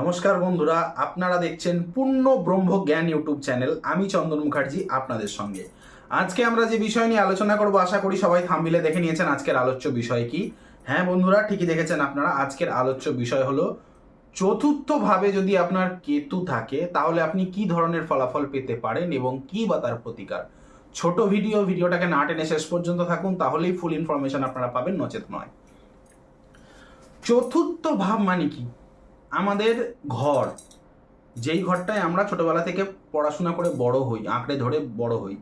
নমস্কার বন্ধুরা, আপনারা দেখছেন পূর্ণ ব্রহ্ম জ্ঞান ইউটিউব চ্যানেল, আমি চন্দন মুখার্জি আপনাদের সঙ্গে। আজকে আমরা যে বিষয় নিয়ে আলোচনা করব, আশা করি সবাই থামবিলে দেখে নিয়েছেন আজকের আলোচ্য বিষয় কি। হ্যাঁ বন্ধুরা, ঠিকই দেখেছেন আপনারা, আজকের আলোচ্য বিষয় হলো চতুর্থ ভাবে যদি আপনার কেতু থাকে, তাহলে আপনি কি ধরনের ফলাফল পেতে পারেন এবং কি বা তার প্রতিকার? ছোট ভিডিও, ভিডিওটাকে না টেনে শেষ পর্যন্ত থাকুন, তাহলেই ফুল ইনফরমেশন আপনারা পাবেন, নচেত নয়। চতুর্থ ভাব মানে কি? আমাদের ঘর, যেই ঘরটায় আমরা ছোটবেলা থেকে পড়াশোনা করে বড় হই, আঁকড়ে ধরে বড় হই,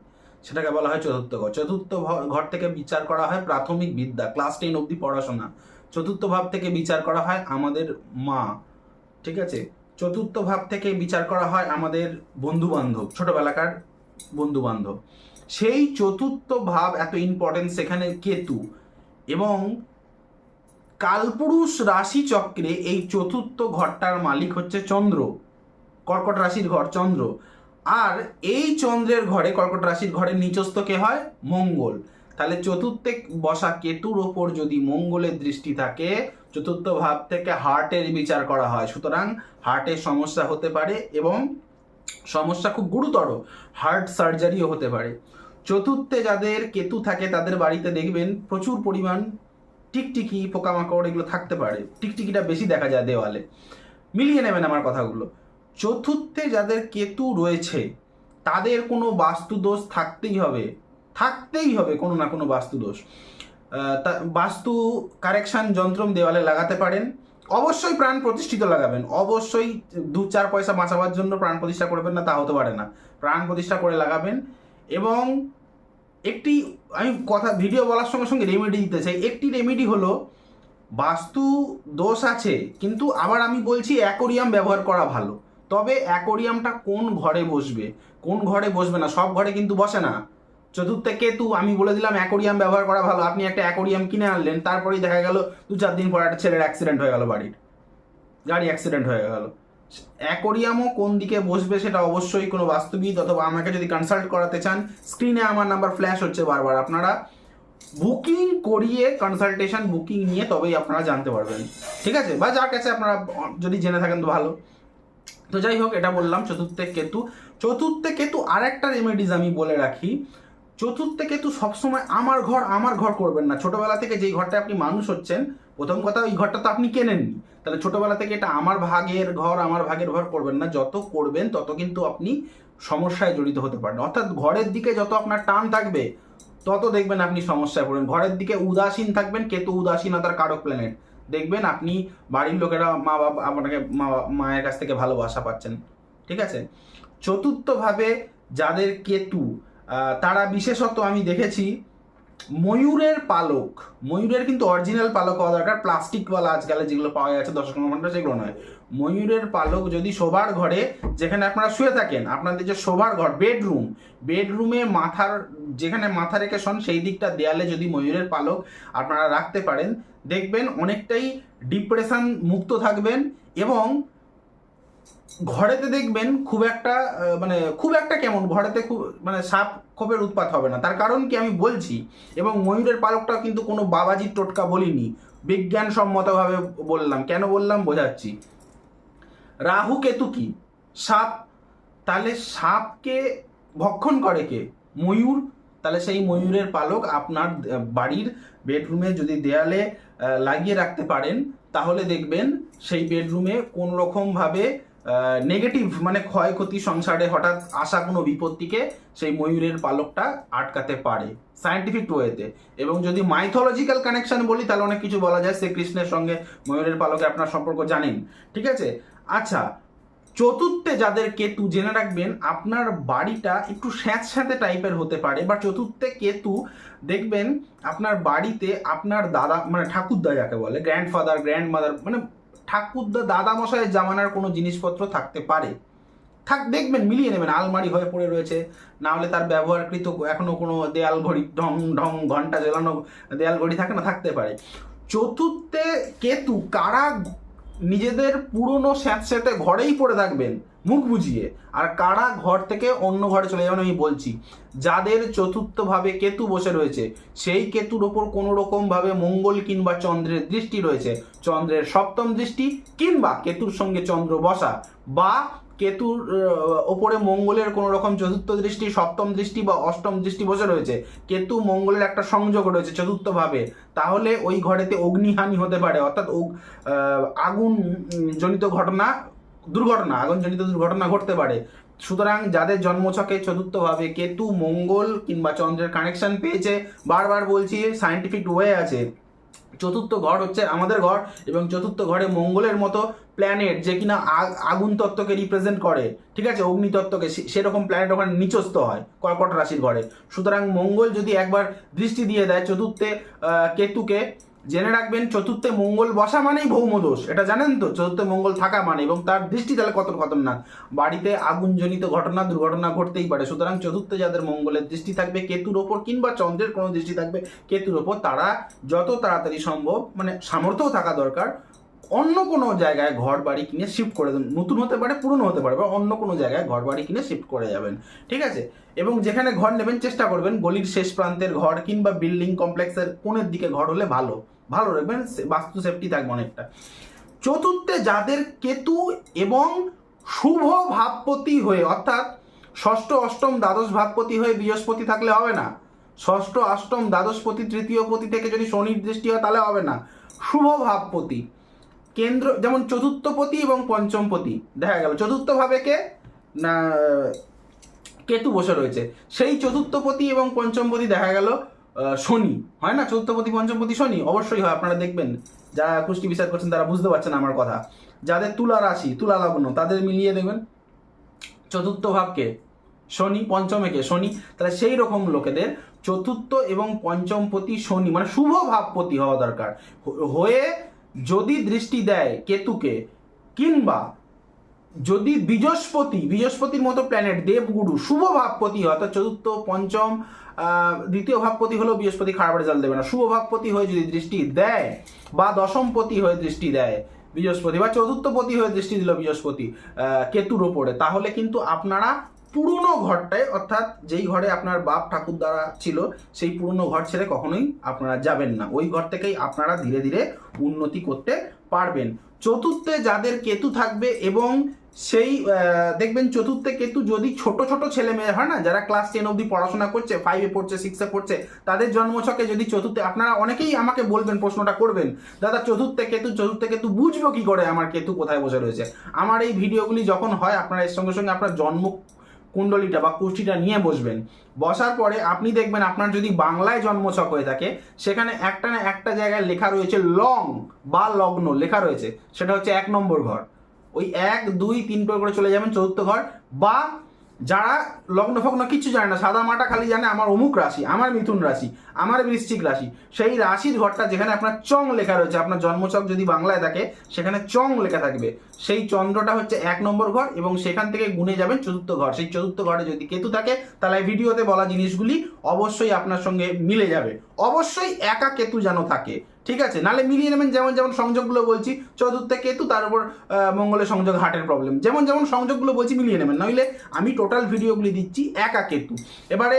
সেটাকে বলা হয় চতুর্থ ঘর। চতুর্থ ঘর থেকে বিচার করা হয় প্রাথমিক বিদ্যা ক্লাস টেন অবধি পড়াশোনা। চতুর্থ ভাব থেকে বিচার করা হয় আমাদের মা, ঠিক আছে? চতুর্থ ভাব থেকে বিচার করা হয় আমাদের বন্ধু বান্ধব ছোটবেলাকার বন্ধু বান্ধব সেই চতুর্থ ভাব এত ইম্পর্টেন্স সেখানে কেতু এবং কালপুরুষ রাশি চক্রে এই চতুর্থ ঘরটার মালিক হচ্ছে চন্দ্র, কর্কট রাশির ঘর চন্দ্র। আর এই চন্দ্রের ঘরে, কর্কট রাশির ঘরের নিচস্থ কে হয়? মঙ্গল। তাহলে চতুর্থে বসা কেতুর ওপর যদি মঙ্গলের দৃষ্টি থাকে, চতুর্থ ভাব থেকে হার্টের বিচার করা হয়। সুতরাং হার্টের সমস্যা হতে পারে এবং সমস্যা খুব গুরুতর, হার্ট সার্জারিও হতে পারে। চতুর্থে যাদের কেতু থাকে, তাদের বাড়িতে দেখবেন প্রচুর পরিমাণ টিকটিকি, পোকামাকড় এগুলো থাকতে পারে। টিকটিকিটা বেশি দেখা যায় দেওয়ালে। মিলিয়ে নেবেন আমার কথাগুলো। চতুর্থে যাদের কেতু রয়েছে, তাদের কোনো বাস্তু দোষ থাকতেই হবে। থাকতেই হবে কোনো না কোনো বাস্তু দোষ তা, বাস্তু কারেকশন যন্ত্রম দেওয়ালে লাগাতে পারেন। অবশ্যই প্রাণ প্রতিষ্ঠিত লাগাবেন। অবশ্যই দু চার পয়সা বাঁচাবার জন্য প্রাণ প্রতিষ্ঠা করবেন না, তা হতে পারে না। প্রাণ প্রতিষ্ঠা করে লাগাবেন এবং একটি, আমি কথা ভিডিও বলার সঙ্গে সঙ্গে রেমেডি দিতে চাই। একটি রেমেডি হলো, বাস্তু দোষ আছে, কিন্তু আবার আমি বলছি অ্যাকোরিয়াম ব্যবহার করা ভালো। তবে অ্যাকোরিয়ামটা কোন ঘরে বসবে? কোন ঘরে বসবে না? সব ঘরে কিন্তু বসে না। চতুর্থে কেতু, আমি বলে দিলাম অ্যাকোরিয়াম ব্যবহার করা ভালো। আপনি একটা অ্যাকোরিয়াম কিনে আনলেন, তারপরেই দেখা গেল দু চার দিন পর একটা ছেলের অ্যাক্সিডেন্ট হয়ে গেল বাড়ির। গাড়ি অ্যাক্সিডেন্ট হয়ে গেল। অ্যাকোরিয়ামও কোন দিকে বসবে সেটা অবশ্যই কোনো বাস্তুবিদ অথবা আমাকে যদি কনসাল্ট করাতে চান স্ক্রিনে আমার নাম্বার ফ্ল্যাশ হচ্ছে বারবার। আপনারা বুকিং করিয়ে কনসালটেশন বুকিং নিয়ে তবেই আপনারা জানতে পারবেন। ঠিক আছে? বা যার কাছে আপনারা যদি জেনে থাকেন তো ভালো। তো যাই হোক, এটা বললাম, চতুর্থে কেতু। চতুর্থে কেতু আর একটা রেমেডিজ আমি বলে রাখি। চতুর্থে কেতু সবসময় আমার ঘর আমার ঘর করবেন না। ছোটবেলা থেকে যেই ঘরটায় আপনি মানুষ হচ্ছেন প্রথম কথা, ওই ঘরটা তো আপনি কেনেননি তাহলে ছোটবেলা থেকে এটা আমার ভাগের ঘর, আমার ভাগের ঘর করবেন না। যত করবেন, তত কিন্তু আপনি সমস্যায় জড়িত হতে পারেন অর্থাৎ ঘরের দিকে যত আপনার টান থাকবে, তত দেখবেন আপনি সমস্যায় পড়বেন। ঘরের দিকে উদাসীন থাকবেন, কেতু উদাসীনতার কারক প্ল্যানেট দেখবেন আপনি বাড়ির লোকেরা মা বাবা, আপনাকে মা মায়ের কাছ থেকে ভালোবাসা পাচ্ছেন। ঠিক আছে? চতুর্থভাবে যাদের কেতু তারা বিশেষত আমি দেখেছি ময়ূরের পালক, ময়ূরের কিন্তু অরিজিনাল পালক হওয়া দরকার প্লাস্টিকওয়ালা আজকাল যেগুলো পাওয়া যাচ্ছে দশ ঘণ্টা সেগুলো নয়। ময়ূরের পালক যদি শোবার ঘরে, যেখানে আপনারা শুয়ে থাকেন, আপনাদের যে শোবার ঘর বেডরুম বেডরুমে মাথার, যেখানে মাথা রেখে শোন, সেই দিকটা দেয়ালে যদি ময়ূরের পালক আপনারা রাখতে পারেন, দেখবেন অনেকটাই ডিপ্রেশন মুক্ত থাকবেন এবং ঘরেতে দেখবেন খুব একটা মানে খুব একটা কেমন, ঘরেতে খুব মানে সাপ খোপের উৎপাত হবে না। তার কারণ কি আমি বলছি, এবং ময়ূরের পালকটা কিন্তু কোনো বাবাজির টোটকা বলিনি, বিজ্ঞানসম্মতভাবে বললাম। কেন বললাম? বোঝাচ্ছি। রাহু কেতু কি? সাপ। তাহলে সাপকে ভক্ষণ করে কে? ময়ূর? তাহলে সেই ময়ূরের পালক আপনার বাড়ির বেডরুমে যদি দেয়ালে লাগিয়ে রাখতে পারেন, তাহলে দেখবেন সেই বেডরুমে কোন রকম ভাবে নেগেটিভ মানে ক্ষয়ক্ষতি সংসারে হঠাৎ আসা কোনো বিপত্তিকে সেই ময়ূরের পালকটা আটকাতে পারে সায়েন্টিফিক ওয়েতে এবং যদি মাইথোলজিক্যাল কানেকশন বলি, তাহলে অনেক কিছু বলা যায়। শ্রীকৃষ্ণের সঙ্গে ময়ূরের পালকে আপনার সম্পর্ক জানেন। ঠিক আছে? আচ্ছা চতুর্থে যাদের কেতু জেনে রাখবেন, আপনার বাড়িটা একটু স্যাঁতস্যাঁতে টাইপের হতে পারে বা চতুর্থে কেতু, দেখবেন আপনার বাড়িতে আপনার দাদা মানে ঠাকুরদা যাকে বলে গ্র্যান্ডফাদার গ্র্যান্ড মাদার মানে ঠাকুরদা দাদা মশাইয়ের জামানার কোনো জিনিসপত্র থাকতে পারে? থাক, দেখবেন, মিলিয়ে নেবেন, আলমারি হয়ে পড়ে রয়েছে। না হলে তার ব্যবহারকৃত এখনও কোনো দেয়াল ঘড়ি, ঢং ঢং, ঘণ্টা জ্বালানো দেয়াল ঘড়ি থাকে না, থাকতে পারে। চতুর্থে কেতু, কারা নিজেদের পুরনো স্যাঁতস্যাঁতে ঘরেই পড়ে থাকবেন? মুখ বুঝিয়ে। আর কারা ঘর থেকে অন্য ঘরে চলে যাবেন আমি বলছি। যাদের চতুর্থভাবে কেতু বসে রয়েছে, সেই কেতুর ওপর কোনো রকমভাবে মঙ্গল কিংবা চন্দ্রের দৃষ্টি রয়েছে। চন্দ্রের সপ্তম দৃষ্টি কিংবা কেতুর সঙ্গে চন্দ্র বসা বা কেতুর ওপরে মঙ্গলের কোনো রকম চতুর্থ দৃষ্টি, সপ্তম দৃষ্টি বা অষ্টম দৃষ্টি বসে রয়েছে। কেতু মঙ্গলের একটা সংযোগ রয়েছে চতুর্থভাবে। তাহলে ওই ঘরেতে অগ্নিহানি হতে পারে। অর্থাৎ আগুন জনিত ঘটনা দুর্ঘটনা, আগুনজনিত দুর্ঘটনা ঘটতে পারে। সুতরাং যাদের জন্মছকে চতুর্থভাবে কেতু, মঙ্গল কিংবা চন্দ্রের কানেকশন পেয়েছে, বারবার বলছি সায়েন্টিফিক ওয়ে আছে। চতুর্থ ঘর হচ্ছে আমাদের ঘর এবং চতুর্থ ঘরে মঙ্গলের মতো প্ল্যানেট যে কিনা আগ- আগুন তত্ত্বকে রিপ্রেজেন্ট করে। ঠিক আছে? অগ্নি তত্ত্বকে সেরকম প্ল্যানেট ওখানে নিচস্থ হয়, কর্কট রাশির ঘরে। সুতরাং মঙ্গল যদি একবার দৃষ্টি দিয়ে দেয় চতুর্থে কেতুকে জেনে রাখবেন, চতুর্থে মঙ্গল বসা মানেই ভৌমদোষ এটা জানেন তো? চতুর্থে মঙ্গল থাকা মানে এবং তার দৃষ্টি তাহলে কত খতরনাক বাড়িতে আগুনজনিত ঘটনা, দুর্ঘটনা ঘটতেই পারে। সুতরাং চতুর্থে যাদের মঙ্গলের দৃষ্টি থাকবে, কেতুর ওপর কিংবা চন্দ্রের কোনো দৃষ্টি থাকবে, কেতুর ওপর তারা যত তাড়াতাড়ি সম্ভব মানে সামর্থ্যও থাকা দরকার অন্য কোনো জায়গায় ঘর বাড়ি কিনে শিফট করে দেন। নতুন হতে পারে, পুরনো হতে পারে, বা অন্য কোনো জায়গায় ঘর বাড়ি কিনে শিফট করে যাবেন। ঠিক আছে? এবং যেখানে ঘর নেবেন, চেষ্টা করবেন গলির শেষ প্রান্তের ঘর কিংবা বিল্ডিং কমপ্লেক্সের কোণের দিকে ঘর হলে ভালো। ভালো রাখবেন বাস্তু সেফটি থাকবে অনেকটা। চতুর্থে, যাদের কেতু এবং শুভ ভাবপতি হয়ে, অর্থাৎ ষষ্ঠ, অষ্টম, দ্বাদশ ভাবপতি হয়ে বৃহস্পতি থাকলে হবে না। ষষ্ঠ, অষ্টম দ্বাদশপতি তৃতীয় পতি থেকে যদি শনির দৃষ্টি হয়, তাহলে হবে না। শুভ ভাবপতি। কেন্দ্র, যেমন চতুর্থপতি এবং পঞ্চমপতি, দেখা গেল। চতুর্থ ভাবে কে? না, কেতু বসে রয়েছে। সেই চতুর্থপতি এবং পঞ্চমপতি দেখা গেল শনি। হয় না? চতুর্থপতি, পঞ্চমপতি, শনি? অবশ্যই হয়, আপনারা দেখবেন। যারা কুষ্টি বিচার করছেন তারা বুঝতে পারছেন আমার কথা। যাদের তুলা রাশি, তুলা লগ্ন তাদের মিলিয়ে দেখবেন চতুর্থ ভাবকে শনি পঞ্চমেকে শনি। তাহলে সেই রকম লোকেদের চতুর্থ এবং পঞ্চমপতি, শনি মানে শুভ ভাবপতি হওয়া দরকার। হয়ে যদি দৃষ্টি দেয় কেতুকে, কিংবা যদি বৃহস্পতি, বৃহস্পতির মতো প্ল্যানেট দেবগুরু, শুভ ভাবপতি হয়, অর্থাৎ চতুর্থ, পঞ্চম দ্বিতীয় ভাবপতি হলেও বৃহস্পতি খারাপ রেজাল্ট দেবে না। শুভ ভাবপতি হয়ে যদি দৃষ্টি দেয়, বা দশমপতি হয়ে দৃষ্টি দেয় বৃহস্পতি, বা চতুর্থপতি হয়ে দৃষ্টি দিল বৃহস্পতি কেতুর ওপরে, তাহলে কিন্তু আপনারা পুরনো ঘরটায়, অর্থাৎ যেই ঘরে আপনার বাপ ঠাকুর দ্বারা ছিল, সেই পুরনো ঘর ছেড়ে কখনোই আপনারা যাবেন না। ওই ঘর থেকেই আপনারা ধীরে ধীরে উন্নতি করতে পারবেন। চতুর্থে যাদের কেতু থাকবে এবং সেই দেখবেন চতুর্থে কেতু যদি ছোট ছোট ছেলে মেয়ে হয় না, যারা ক্লাস টেন অবধি পড়াশোনা করছে ফাইভে পড়ছে সিক্সে পড়ছে, তাদের জন্মছকে যদি চতুর্থে, আপনারা অনেকেই আমাকে বলবেন, প্রশ্নটা করবেন, দাদা, চতুর্থে কেতু চতুর্থে কেতু বুঝব কি করে? আমার কেতু কোথায় বসে রয়েছে? আমার এই ভিডিওগুলি যখন হয়, আপনারা এর সঙ্গে সঙ্গে আপনার জন্ম কুণ্ডলিটা বা কুষ্টিটা নিয়ে বসবেন। বসার পরে আপনি দেখবেন আপনার যদি বাংলায় জন্মছক হয়ে থাকে, সেখানে একটা না একটা জায়গায় লেখা রয়েছে লং বা লগ্ন লেখা রয়েছে। সেটা হচ্ছে এক নম্বর ঘর। ওই এক, দুই, তিন করে করে চলে যাবেন চতুর্থ ঘর বা যারা লগ্ন ফগ্ন কিচ্ছু জানে না, সাদা মাটা খালি জানে আমার অমুক রাশি, আমার মিথুন রাশি, আমার বৃশ্চিক রাশি। সেই রাশির ঘরটা যেখানে আপনার চং লেখা রয়েছে, আপনার জন্মছক যদি বাংলায় থাকে, সেখানে চং লেখা থাকবে। সেই চন্দ্রটা হচ্ছে এক নম্বর ঘর এবং সেখান থেকে গুনে যাবেন চতুর্থ ঘর। সেই চতুর্থ ঘরে যদি কেতু থাকে, তাহলে ভিডিওতে বলা জিনিসগুলি অবশ্যই আপনার সঙ্গে মিলে যাবে। অবশ্যই একা কেতু যেন থাকে। ঠিক আছে? নালে মিলিয়ে নেবেন যেমন যেমন সংযোগগুলো বলছি, চতুর্থে কেতু, তার উপর মঙ্গলের সংযোগ, হার্টের প্রবলেম যেমন যেমন সংযোগগুলো বলছি, মিলিয়ে নেবেন। নইলে আমি টোটাল ভিডিওগুলি দিচ্ছি একা কেতু। এবারে,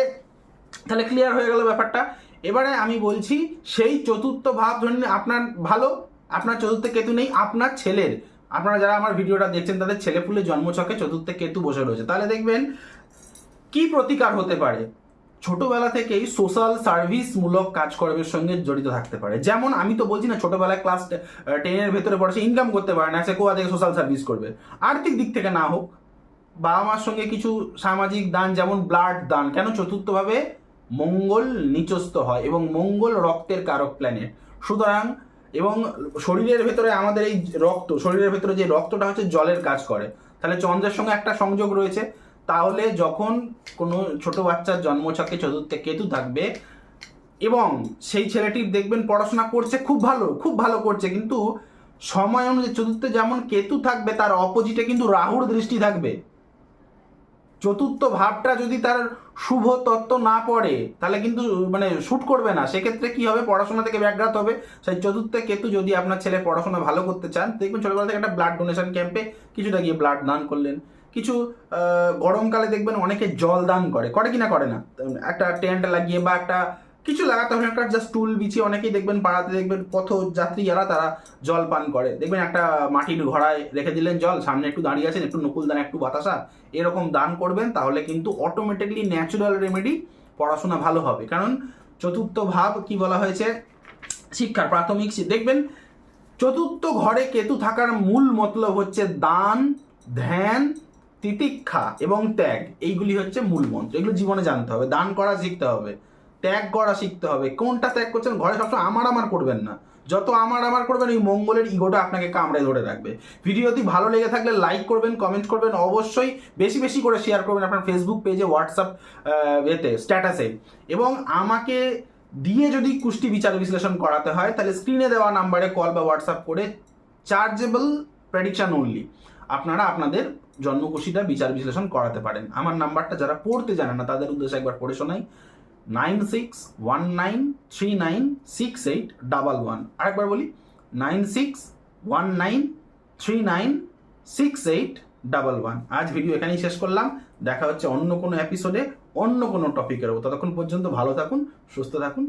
তাহলে ক্লিয়ার হয়ে গেল ব্যাপারটা। এবারে আমি বলছি, সেই চতুর্থ ভাব ধরুন আপনার ভালো, আপনার চতুর্থ কেতু নেই, আপনার ছেলের। আপনারা যারা আমার ভিডিওটা দেখছেন, তাদের ছেলে পুলে জন্মছকে চতুর্থ কেতু বসে রয়েছে। তাহলে দেখবেন, কি প্রতিকার হতে পারে? ছোটবেলা থেকেই সোশ্যাল সার্ভিস মূলক কাজকর্মের সঙ্গে জড়িত থাকতে পারে। যেমন আমি তো বলছি না ছোটবেলায় ক্লাস টেনের ভেতরে পড়ে সে ইনকাম করতে পারে না, সে কোয়া থেকে সোশ্যাল সার্ভিস করবে? আর্থিক দিক থেকে না হোক, বাবা মার সঙ্গে কিছু সামাজিক দান যেমন ব্লাড দান, কেন চতুর্থভাবে মঙ্গল নিচস্থ হয় এবং মঙ্গল রক্তের কারক প্ল্যানেট সুতরাং এবং শরীরের ভেতরে আমাদের এই রক্ত, শরীরের ভেতরে যে রক্তটা হচ্ছে জলের কাজ করে। তাহলে চন্দ্রের সঙ্গে একটা সংযোগ রয়েছে তাহলে যখন কোনো ছোট বাচ্চার জন্মছকে চতুর্থে কেতু থাকবে, এবং সেই ছেলেটির দেখবেন পড়াশোনা করছে, খুব ভালো খুব ভালো করছে, কিন্তু সময় অনুযায়ী চতুর্থে যেমন কেতু থাকবে, তার অপোজিটে কিন্তু রাহুর দৃষ্টি থাকবে। চতুর্থ ভাবটা যদি তার শুভ তত্ত্ব না পড়ে, তাহলে কিন্তু মানে শ্যুট করবে না। সেক্ষেত্রে কি হবে? পড়াশোনা থেকে ব্যাঘাত হবে। সেই চতুর্থে কেতু যদি আপনার ছেলে পড়াশোনা ভালো করতে চান, দেখবেন ছোটবেলা থেকে একটা ব্লাড ডোনেশন ক্যাম্পে কিছুটা গিয়ে ব্লাড দান করলেন। কিছু গরমকালে দেখবেন অনেকে জল দান করে। করে কি না করে না? একটা টেন্ট লাগিয়ে বা একটা কিছু লাগাতে হবে, একটা জাস্ট টুল বিছিয়ে অনেকেই দেখবেন পাড়াতে দেখবেন পথ যাত্রী যারা, তারা জল পান করে। দেখবেন একটা মাটির ঘোড়ায় রেখে দিলেন জল, সামনে একটু দাঁড়িয়ে আছেন, একটু নকুল দান একটু বাতাসা, এরকম দান করবেন, তাহলে কিন্তু অটোমেটিকলি ন্যাচুরাল রেমেডি পড়াশোনা ভালো হবে। কারণ চতুর্থ ভাব কি বলা হয়েছে? শিক্ষার প্রাথমিক দেখবেন চতুর্থ ঘরে কেতু থাকার মূল মতলব হচ্ছে দান, ধ্যান তিতিক্ষা এবং ত্যাগ, এইগুলি হচ্ছে মূল মন্ত্র। এগুলো জীবনে জানতে হবে, দান করা শিখতে হবে, ত্যাগ করা শিখতে হবে। কোনটা ত্যাগ করছেন? ঘরে সবসময় আমার আমার করবেন না। যত আমার আমার করবেন, ওই মঙ্গলের ইগোটা আপনাকে কামড়ে ধরে রাখবে। ভিডিওটি ভালো লেগে থাকলে লাইক করবেন, কমেন্ট করবেন, অবশ্যই বেশি বেশি করে শেয়ার করবেন আপনার ফেসবুক পেজে হোয়াটসঅ্যাপ এতে, স্ট্যাটাসে। এবং আমাকে দিয়ে যদি কুষ্টি বিচার বিশ্লেষণ করাতে হয়, তাহলে স্ক্রিনে দেওয়া নাম্বারে কল বা হোয়াটসঅ্যাপ করে চার্জেবল প্রেডিকশান অনলি আপনারা আপনাদের জন্মকুশিটা বিচার বিশ্লেষণ করাতে পারেন। আমার নাম্বারটা যারা পড়তে জানে না, তাদের উদ্দেশ্যে একবার পড়ে শোনাই। Nine six one nine three nine six eight double one. আরেকবার বলি, nine six one nine three nine six eight double one. আজ ভিডিও এখানেই শেষ করলাম। দেখা হচ্ছে অন্য কোনো এপিসোডে অন্য কোনো টপিকের ততক্ষণ পর্যন্ত ভালো থাকুন, সুস্থ থাকুন।